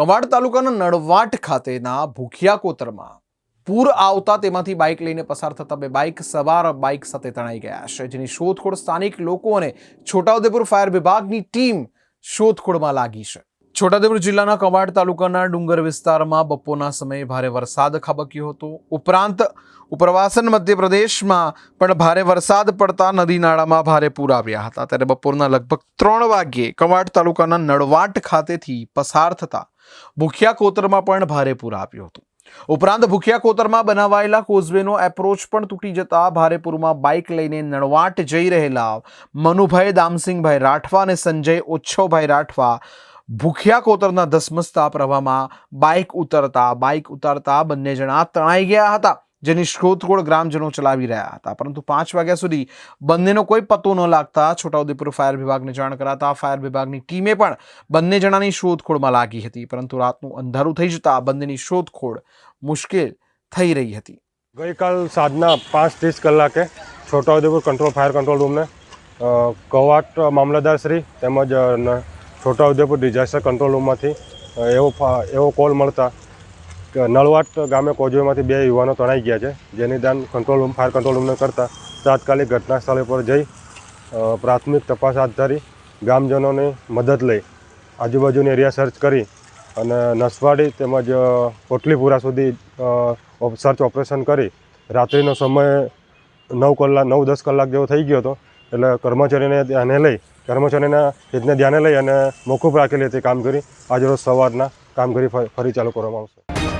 Quad તાલુકાના નળવાટ ખાતેના ભૂખિયા કોતરમાં પૂર આવતા તેમાંથી બાઇક લઈને પસાર થતા બે બાઇક સવાર બાઇક સાથે તણાઈ ગયા છે, જેની શોધખોળ સ્થાનિક લોકો અને છોટાઉદેપુર ફાયર વિભાગની ટીમ શોધખોળમાં લાગી છે. છોટાઉદેપુર જિલ્લાના કવાડ તાલુકાના ડુંગર વિસ્તારમાં બપોરના સમયે ભારે વરસાદ ખાબક્યો હતો. ઉપરાંત ઉપરવાસન મધ્યપ્રદેશમાં પણ ભારે વરસાદ પડતા નદી નાળામાં ભારે પૂર આવ્યા હતા. ત્યારે બપોરના લગભગ ત્રણ વાગ્યે કવાડ તાલુકાના નળવાટ ખાતેથી પસાર થતા ભૂખ્યા કોતરમાં પણ ભારે પૂર આવ્યું હતું. ઉપરાંત ભૂખિયા કોતરમાં બનાવાયેલા કોઝવેનો એપ્રોચ પણ તૂટી જતા ભારે પૂરમાં બાઇક લઈને નળવાટ જઈ રહેલા મનુભાઈ દામસિંગભાઈ રાઠવા અને સંજય ઓછવભાઈ રાઠવા ભૂખિયા કોતરના ધસમસતા પ્રવાહમાં બાઇક ઉતરતા, બાઇક ઉતારતા બંને જણા તણાઈ ગયા હતા, જેની શોધખોળ ગ્રામજનો ચલાવી રહ્યા હતા. પરંતુ પાંચ વાગ્યા સુધી બંનેનો કોઈ પત્તો ન લાગતા છોટાઉદેપુર ફાયર વિભાગને જાણ કરાતા ફાયર વિભાગની ટીમે પણ બંને જણાની શોધખોળમાં લાગી હતી. પરંતુ રાતનું અંધારું થઈ જતા બંનેની શોધખોળ મુશ્કેલ થઈ રહી હતી. ગઈકાલ સાંજના પાંચ ત્રીસ કલાકે છોટાઉદેપુર કંટ્રોલ ફાયર કંટ્રોલ રૂમને કવાટ મામલતદાર શ્રી તેમજ છોટાઉદેપુર ડિઝાસ્ટર કંટ્રોલ રૂમમાંથી એવો એવો કોલ મળતા કે નળવાટ ગામે કોજવેમાંથી બે યુવાનો તણાઈ ગયા છે. જેની દાન કંટ્રોલ રૂમ ફાયર કંટ્રોલ રૂમને કરતા તાત્કાલિક ઘટના સ્થળે પર જઈ પ્રાથમિક તપાસ હાથ ધરી, ગામજનોની મદદ લઈ, આજુબાજુની એરિયા સર્ચ કરી અને નસવાડી તેમજ કોટલીપુરા સુધી સર્ચ ઓપરેશન કરી. રાત્રિનો સમય નવ કલાક, નવ દસ કલાક જેવો થઈ ગયો હતો. એટલે કર્મચારીને ધ્યાને લઈ, કર્મચારીના હિતને ધ્યાને લઈ અને મોકૂફ રાખેલી હતી કામગીરી. આજરોજ સવારના કામગીરી ફરી ચાલુ કરવામાં આવશે.